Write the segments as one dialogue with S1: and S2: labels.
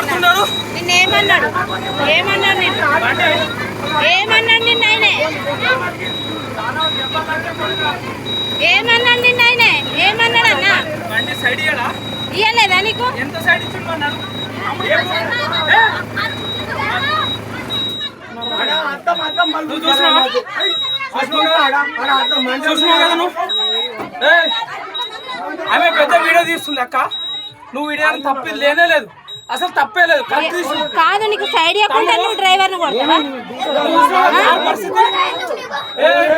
S1: మాట్లాడుతున్నారు? నిన్న ఏమన్నాడు ఏమన్నాడు నిన్ను?
S2: ఏమన్నాడు నిన్న ఆయనే?
S1: ఏమన్నాడు నిన్న
S2: ఆయనే? ఏమన్నాడు అన్న బండి ఇయ్యలేదా నీకు? చూసినావు? కదా నువ్వు? ఆమె పెద్ద వీడియో తీస్తుంది అక్క. నువ్వు వీడియో తప్పింది? లేనే లేదు. అసలు తప్పే లేదు.
S1: కాదు నీకు సైడ్ ఇవ్వకుండా నువ్వు డ్రైవర్ని కొడతావా?
S2: ఆ? పరిస్థితి ఏయ్,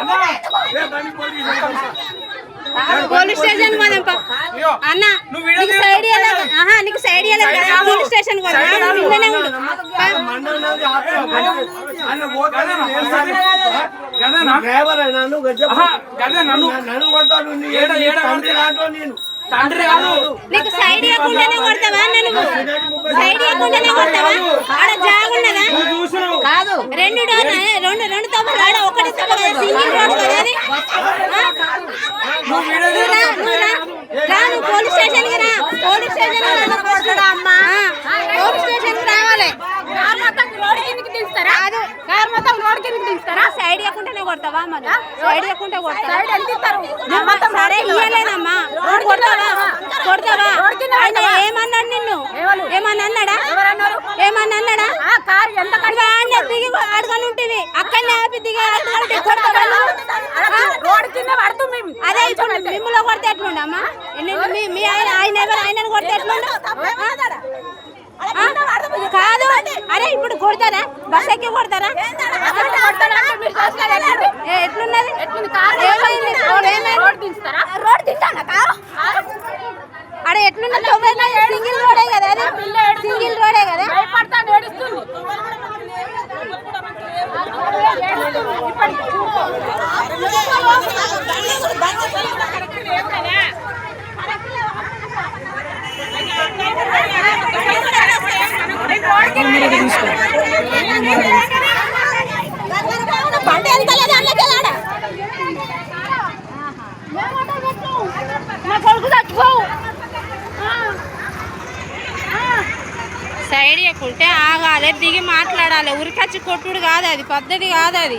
S2: అన్నా,
S1: పోలీస్ స్టేషన్ పోదాం పా.
S2: ఇయ్యో,
S1: అన్న నీకు సైడ్ ఆహా నీకు సైడ్ పోలీస్ స్టేషన్
S3: డ్రైవర్ అయినా నువ్వు నన్ను కొడతాను నీ
S2: ఏడ ఏడ
S3: తండ్రి రాటో నేను.
S2: తండ్రి కాదు
S1: నీకు సైడ్ ఇవ్వకుండానే కొడతావా నువ్వు సైడ్ ఇవ్వకుండానే కొడతావా? ఆడ జాగున్నదా? కాదు. రెండు డోర్ రెండు రెండు తప్పులు ఆడ ఒకటి సింగిల్ రోడ్ రా, నువ్వు పోలీస్ స్టేషన్కి రా. పోలీస్ స్టేషన్కి రా. ఆ, పోలీస్ స్టేషన్కి రావాలి. కాదు. కారు మొత్తం రోడ్ కిందకి దిస్తారా సైడ్ ఇవ్వకుండానే కొడతావా మరి? సైడ్ ఇవ్వకుంటే సరే ఇయ్యలేదమ్మా రోడ్ కొడతావా కొడతావా ఆయన ఏమన్నాడు నిన్ను ఏమన్నా అన్నాడా ఏమన్నా అన్నాడా కారు ఎంత దిగి అడగని ఉంటివి. అక్కడనే ఆపి దిగి అడగని కొడతావా రోడ్ కింద పడుతుంది మేము. అదే ఇప్పుడు మిమ్మల్ని కొడితే ఎట్లుండమ్మా? ఎన్ని- మీ మీ ఆయన ఆయన ఎవరు? ఆయనను కొడితే ఎట్లుండు? ఆ? కాదు అరే ఇప్పుడు కొడతారా? బస్ ఎక్కి కొడతారా? ఏ, ఎట్లున్నది ఏమైంది? ఏమైంది? అరే ఎట్లున్నది సింగిల్ రోడే కదా అది సింగిల్ రోడే కదా బండి ఎంత లేదు అన్నకే ఆడ సైడ్ ఎక్కుంటే ఆగాలి దిగి మాట్లాడాలి. ఉరికచ్చి కొట్టుడు కాదు అది పద్ధతి కాదు అది.